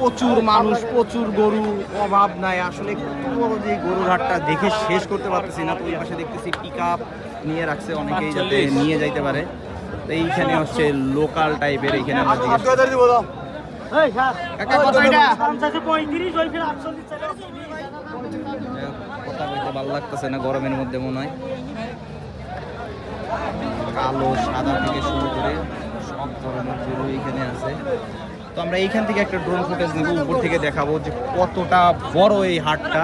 প্রচুর মানুষ প্রচুর গরু অভাব নাই। আসলে কত বড় যে গরুর হাটটা দেখে শেষ করতে পারতেছি না। তো ওই পাশে দেখতেছি পিক নিয়ে রাখছে অনেকেই যাতে নিয়ে যাইতে পারে। তো এইখানে হচ্ছে লোকাল টাইপের এইখানে আমরা কথা বলতে ভালো লাগতেছে না গরমের মধ্যে মনে হয়। কালো সাদা থেকে শুরু করে সব ধরনের গরু এখানে আছে। তো আমরা এইখান থেকে একটা ড্রোন ফুটেজ নেব, উপর থেকে দেখাবো যে কতটা বড় এই হাটটা।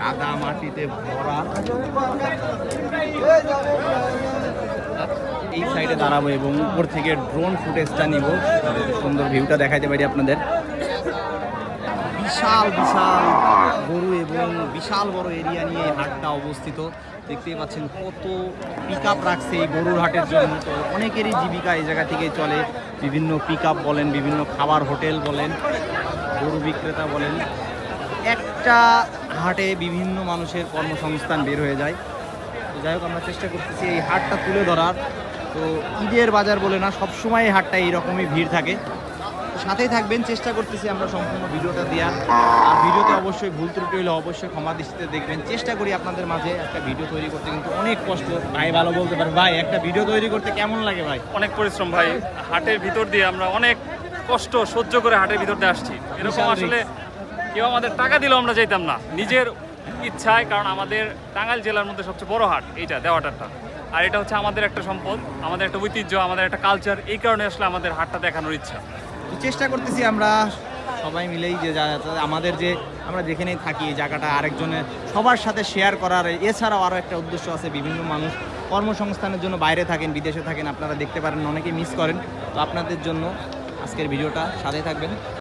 কাদা মাটিতে ভরা। এই সাইডে দাঁড়াবো এবং উপর থেকে ড্রোন ফুটেজটা নিব। সুন্দর ভিউটা দেখাইতে পারি আপনাদের। বিশাল বিশাল গরু এবং বিশাল বড় এরিয়া নিয়ে এই হাটটা অবস্থিত। দেখতেই পাচ্ছেন কত পিক আপ রাখছে এই গরুর হাটের জন্য। তো অনেকেরই জীবিকা এই জায়গা থেকে চলে। বিভিন্ন পিক আপ বলেন, বিভিন্ন খাবার হোটেল বলেন, গরু বিক্রেতা বলেন। একটা হাটে বিভিন্ন মানুষের কর্মসংস্থান বের হয়ে যায়। তো যাই হোক, আমরা চেষ্টা করতেছি এই হাটটা তুলে ধরার। তো ঈদের বাজার বলে না, সবসময় এই হাটটা এইরকমই ভিড় থাকে। সাথেই থাকবেন চেষ্টা করতেছি আমরা সম্পূর্ণ ভিডিওটা দেওয়ার। আর ভিডিওতে অবশ্যই ভুল ত্রুটি হলে অবশ্যই ক্ষমা দৃষ্টিতে দেখবেন। চেষ্টা করি আপনাদের মাঝে একটা ভিডিও তৈরি করতে কিন্তু অনেক কষ্ট। ভাই ভালো বলতে পারে ভাই একটা ভিডিও তৈরি করতে কেমন লাগে ভাই? অনেক পরিশ্রম ভাই। হাটের ভিতর দিয়ে আমরা অনেক কষ্ট সহ্য করে হাটের ভিতর দিয়ে আসছি। এরকম আসলে কেউ আমাদের টাকা দিলেও আমরা যাইতাম না। নিজের ইচ্ছায় কারণ আমাদের টাঙ্গাইল জেলার মধ্যে সবচেয়ে বড় হাট এইটা দেওয়াটারটা। আর এটা হচ্ছে আমাদের একটা সম্পদ আমাদের একটা ঐতিহ্য আমাদের একটা কালচার এই কারণে আসলে আমাদের হাটটা দেখানোর ইচ্ছা। চেষ্টা করতেছি আমরা সবাই মিলেই যে আমাদের যে আমরা যেখানেই থাকি জায়গাটা আরেকজনের সবার সাথে শেয়ার করার। এছাড়াও আরও একটা উদ্দেশ্য আছে, বিভিন্ন মানুষ কর্মসংস্থানের জন্য বাইরে থাকেন, বিদেশে থাকেন, আপনারা দেখতে পারেন অনেকে মিস করেন। তো আপনাদের জন্য আজকের ভিডিওটা সাথে থাকবেন।